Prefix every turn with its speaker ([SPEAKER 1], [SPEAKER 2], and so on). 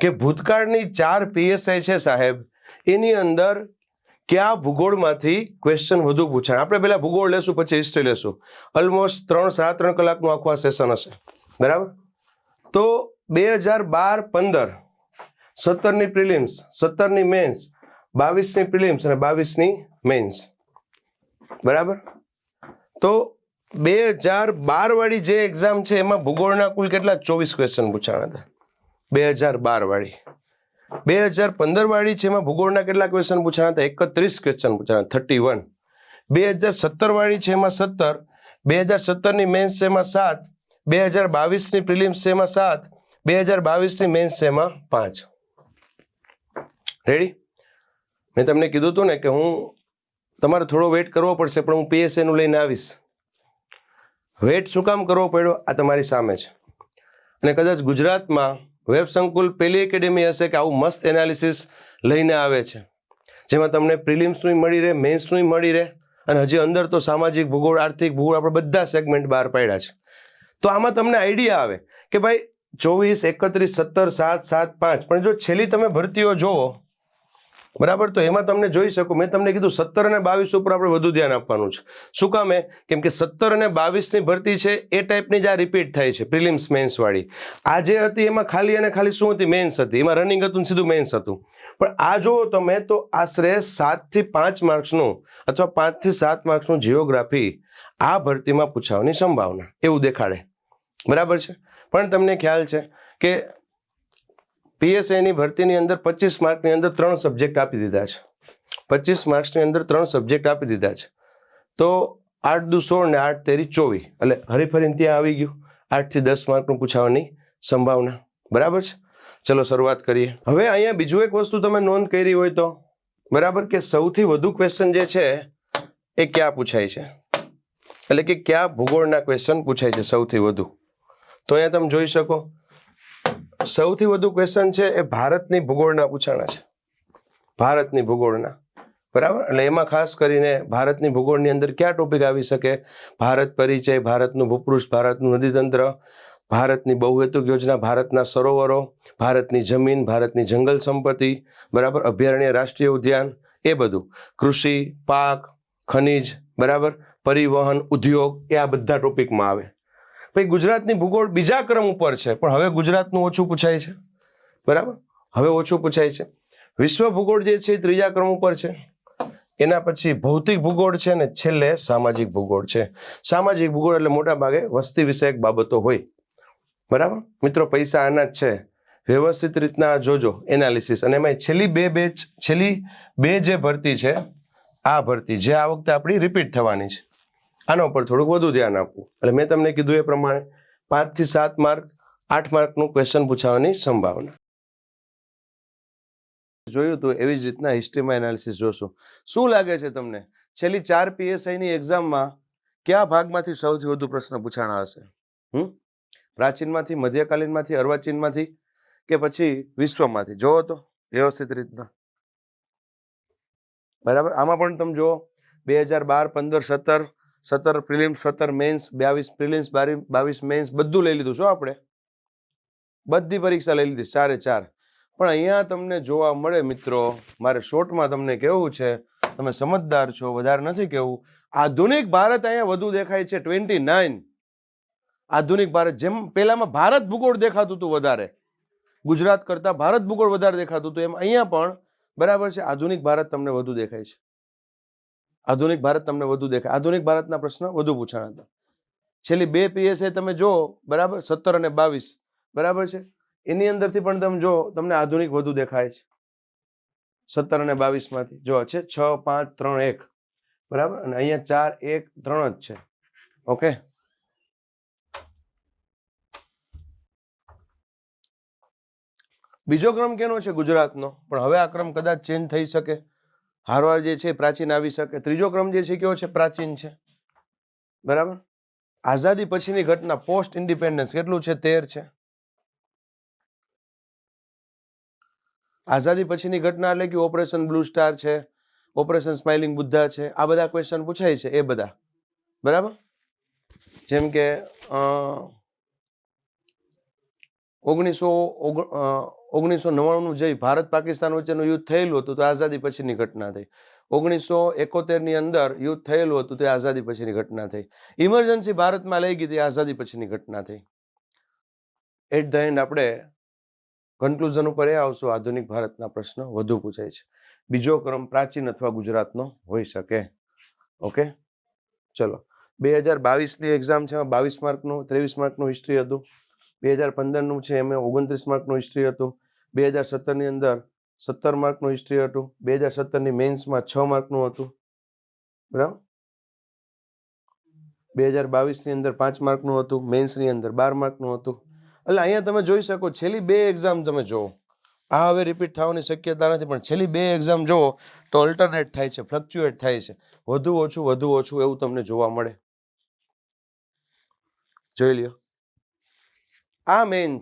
[SPEAKER 1] કે ભૂતકાળની ચાર પીએસઆઈ છે સાહેબ, એની અંદર કયા ભૂગોળમાંથી ક્વેશ્ચન વધુ પૂછાય? આપણે પહેલા ભૂગોળ લેશું, પછી હિસ્ટ્રી લેશું. ઓલમોસ્ટ ત્રણ સાડા ત્રણ કલાકનું આખું આ સેશન હશે. બરાબર? તો બે હજાર બાર પંદર, સત્તરની પ્રિલિમ્સ સત્તરની મેન્સ બાવીસની પ્રિલિમ્સ અને બાવીસની મેન્સ બરાબર? તો બે હજાર બાર વાળી જે એક્ઝામ છે, એમાં ભૂગોળના કુલ કેટલા? ચોવીસ ક્વેશ્ચન પૂછાણા હતા. બે હજાર બાર વાળી. બે હજાર પંદર વાળી છે એમાં ભૂગોળના કેટલા ક્વેશ્ચન પૂછાણા હતા? એકત્રીસ ક્વેશ્ચન પૂછાણા થર્ટી વન બે હજાર સત્તર વાળી છે એમાં સત્તર. બે હજાર સત્તરની મેન્સ છે સાત. બે હજાર બાવીસની પ્રિલિમ્સ છે સાત. બે હજાર બાવીસની મેન્સ છે પાંચ. રેડી મેં તમને કીધું હતું ને કે હું તમારે થોડો વેઇટ કરવો પડશે, પણ હું પીએસએનું લઈને આવીશ. વેટ શું કામ કરવો પડ્યો? આ તમારી સામે છે. અને કદાચ ગુજરાતમાં વેબ સંકુલ પહેલી એકેડેમી હશે કે આવું મસ્ત એનાલિસિસ લઈને આવે છે. જેમાં તમને પ્રિલિમ્સનું મળી રહે મેન્સનું મળી રહે, અને હજી અંદર તો સામાજિક ભૂગોળ, આર્થિક ભૂગોળ આપણે બધા સેગમેન્ટ બહાર પાડ્યા છે. તો આમાં તમને આઈડિયા આવે કે ભાઈ ચોવીસ, એકત્રીસ, સત્તર, સાત સાત, પાંચ, પણ જો છેલ્લી તમે ભરતીઓ જોવો બરાબર? તો એમાં તમને જોઈ શકો, મેં તમને કીધું સત્તર અને બાવીસ ઉપર આપણે વધુ ધ્યાન આપવાનું છે. શું કામે કેમ કે સત્તર અને બાવીસની ભરતી છે, એ ટાઈપની જ આ રિપીટ થાય છે પ્રિલિમ્સ મેન્સવાળી આ જે હતી એમાં ખાલી અને ખાલી શું હતી? મેન્સ હતી. એમાં રનિંગ હતું ને સીધું મેન્સ હતું. પણ આ જુઓ તમે, તો આશરે સાતથી પાંચ માર્ક્સનું અથવા પાંચથી સાત માર્ક્સનું જીઓગ્રાફી આ ભરતીમાં પૂછાવાની સંભાવના, એવું દેખાડે. બરાબર છે? પણ તમને ખ્યાલ છે કે પીએસઆઈની ભરતીની અંદર પચીસ માર્કની અંદર ત્રણ સબ્જેક્ટ આપી દીધા છે. પચીસ માર્ક્સની અંદર ત્રણ સબ્જેક્ટ આપી દીધા છે. તો આઠ દુ સોળ ને આઠ તેરી ચોવીસ, એટલે હરીફરીને ત્યાં આવી ગયું. આઠથી દસ માર્કનું પૂછાવાની સંભાવના. બરાબર છે? ચલો શરૂઆત કરીએ. હવે અહીંયા બીજું એક વસ્તુ તમે નોંધ કરી હોય તો. બરાબર કે સૌથી વધુ ક્વેશ્ચન જે છે, એ ક્યાં પૂછાય છે? એટલે કે કયા ભૂગોળના ક્વેશ્ચન પૂછાય છે સૌથી વધુ? તો અહીંયા તમે જોઈ શકો. સૌથી વધુ ક્વેશ્ચન છે એ ભારતની ભૂગોળના પૂછાણા છે. ભારતની ભૂગોળના. બરાબર? એટલે એમાં ખાસ કરીને ભારતની ભૂગોળની અંદર કયા ટોપિક આવી શકે? ભારત પરિચય, ભારતનું ભૂપૃષ્ઠ, ભારતનું નદીતંત્ર, ભારતની બહુહેતુક યોજના, ભારતના સરોવરો, ભારતની જમીન, ભારતની જંગલ સંપત્તિ, બરાબર? અભયારણ્ય, રાષ્ટ્રીય ઉદ્યાન, એ બધું. કૃષિ, પાક, ખનિજ, બરાબર? પરિવહન, ઉદ્યોગ, એ આ બધા ટોપિકમાં આવે. પછી ગુજરાતની ભૂગોળ બીજા ક્રમ ઉપર છે, પણ હવે ગુજરાતનું ઓછું પૂછાય છે. બરાબર? હવે ઓછું પૂછાય છે. વિશ્વ ભૂગોળ જે છે ત્રીજા ક્રમ ઉપર છે. એના પછી ભૌતિક ભૂગોળ છે ને છેલ્લે સામાજિક ભૂગોળ છે. સામાજિક ભૂગોળ એટલે મોટા ભાગે વસ્તી વિષયક બાબતો હોય. બરાબર? મિત્રો, પૈસા આના જ છે. વ્યવસ્થિત રીતના જોજો એનાલિસિસ અને એમાં છેલ્લી બે બેચ છેલ્લી બે જે ભરતી છે, આ ભરતી, જે આ વખતે આપણી રિપીટ થવાની છે. આના ઉપર થોડુંક વધુ ધ્યાન આપવું. એટલે મેં તમને કીધું એ પ્રમાણે પાંચથી સાત માર્ક, આઠ માર્કનું ક્વેશ્ચન પૂછાવાની સંભાવના. જોયું તો એવી જ રીતના હિસ્ટ્રીમાં એનાલિસિસ જોશું. શું લાગે છે તમને? છેલ્લી ચાર પીએસઆઈની એક્ઝામમાં કયા ભાગમાંથી સૌથી વધુ પ્રશ્ન પૂછાણા હશે? હમ? પ્રાચીનમાંથી, મધ્યકાલીનમાંથી, અર્વાચીનમાંથી કે પછી વિશ્વમાંથી? જોવો તો વ્યવસ્થિત રીતના. બરાબર? આમાં પણ તમે જુઓ, બે હજાર બાર, પંદર, સત્તર સત્તર પ્રિલિમ્સ સત્તર મેન્સ બાવીસ પ્રિલિમ્સ બાવીસ મેન્સ બધું લઈ લીધું છો આપણે. બધી પરીક્ષા લઈ લીધી, ચારે ચાર. પણ અહીંયા તમને જોવા મળે મિત્રો, મારે શોર્ટમાં તમને કેવું છે, તમે સમજદાર છો, વધારે નથી કેવું આધુનિક ભારત અહીંયા વધુ દેખાય છે ટ્વેન્ટી નાઇન આધુનિક ભારત, જેમ પહેલામાં ભારત ભૂગોળ દેખાતું હતું વધારે, ગુજરાત કરતાં ભારત ભૂગોળ વધારે દેખાતું હતું એમ અહીંયા પણ બરાબર છે, આધુનિક ભારત તમને વધુ દેખાય છે. આધુનિક ભારત તમને વધુ દેખાય. આધુનિક ભારતના પ્રશ્ન વધુ પૂછાણા હતા. છેલ્લી બે પીએસએ તમે જો બરાબર? સત્તર અને બાવીસ. બરાબર છે? એની અંદરથી પણ તમે જો તમને આધુનિક વધુ દેખાય છે. સત્તર અને બાવીસમાંથી. જો છે? છ, પાંચ, ત્રણ, એક. બરાબર? અને અહીંયા ચાર, એક, ત્રણ જ છે. ઓકે? બીજો ક્રમ કેનો છે? ગુજરાતનો. પણ હવે આ ક્રમ કદાચ ચેન્જ થઈ શકે. હારવાર જે છે પ્રાચીન આવી શકે. ત્રીજો ક્રમ જે છે કયો છે? પ્રાચીન છે. બરાબર? આઝાદી પછીની ઘટના, પોસ્ટ ઇન્ડિપેન્ડન્સ, કેટલું છે? તેર છે. આઝાદી પછીની ઘટના એટલે કે ઓપરેશન બ્લુ સ્ટાર છે, ઓપરેશન સ્માઇલિંગ બુદ્ધા છે, આ બધા ક્વેશ્ચન પૂછાય છે એ બધા. બરાબર? જેમ કે ઓગણીસો ઓગણીસો નવ્વાણુંનું જે ભારત પાકિસ્તાન વચ્ચેનું યુદ્ધ થયેલું હતું તો આઝાદી પછીની ઘટના થઈ. ઓગણીસો એકોતેરની અંદર યુદ્ધ થયેલું હતું તે આઝાદી પછીની ઘટના થઈ. ઇમરજન્સી ભારતમાં લઈ ગઈ તે આઝાદી પછીની ઘટના થઈ. એટ ધ એન્ડ આપણે કન્ક્લુઝન ઉપર એ આવશું. આધુનિક ભારતના પ્રશ્ન વધુ પૂછાય છે. બીજો ક્રમ પ્રાચીન અથવા ગુજરાતનો હોઈ શકે. ઓકે? ચલો. બે હજાર બાવીસની એક્ઝામ છે. બાવીસ માર્કનું, ત્રેવીસ માર્કનું હિસ્ટ્રી હતું. બે હજાર પંદરનું છે, એમાં ઓગણત્રીસ માર્કનું હિસ્ટ્રી હતું. બે હજાર સત્તરની અંદર સત્તર માર્કનું હિસ્ટ્રી હતું. બે હજાર સત્તરની મેન્સમાં છ માર્કનું હતું. બરાબર? બે હજાર બાવીસની અંદર પાંચ માર્કનું હતું. મેન્સની અંદર બાર માર્કનું હતું. એટલે અહીંયા તમે જોઈ શકો, છેલ્લી બે એક્ઝામ તમે જુઓ. આ હવે રિપીટ થવાની શક્યતા નથી, પણ છેલ્લી બે એક્ઝામ જુઓ તો ઓલ્ટરનેટ થાય છે ફ્લક્ચ્યુએટ થાય છે. વધુ ઓછું વધુ ઓછું એવું તમને જોવા મળે. જોઈ લ્યો. આ મેઇન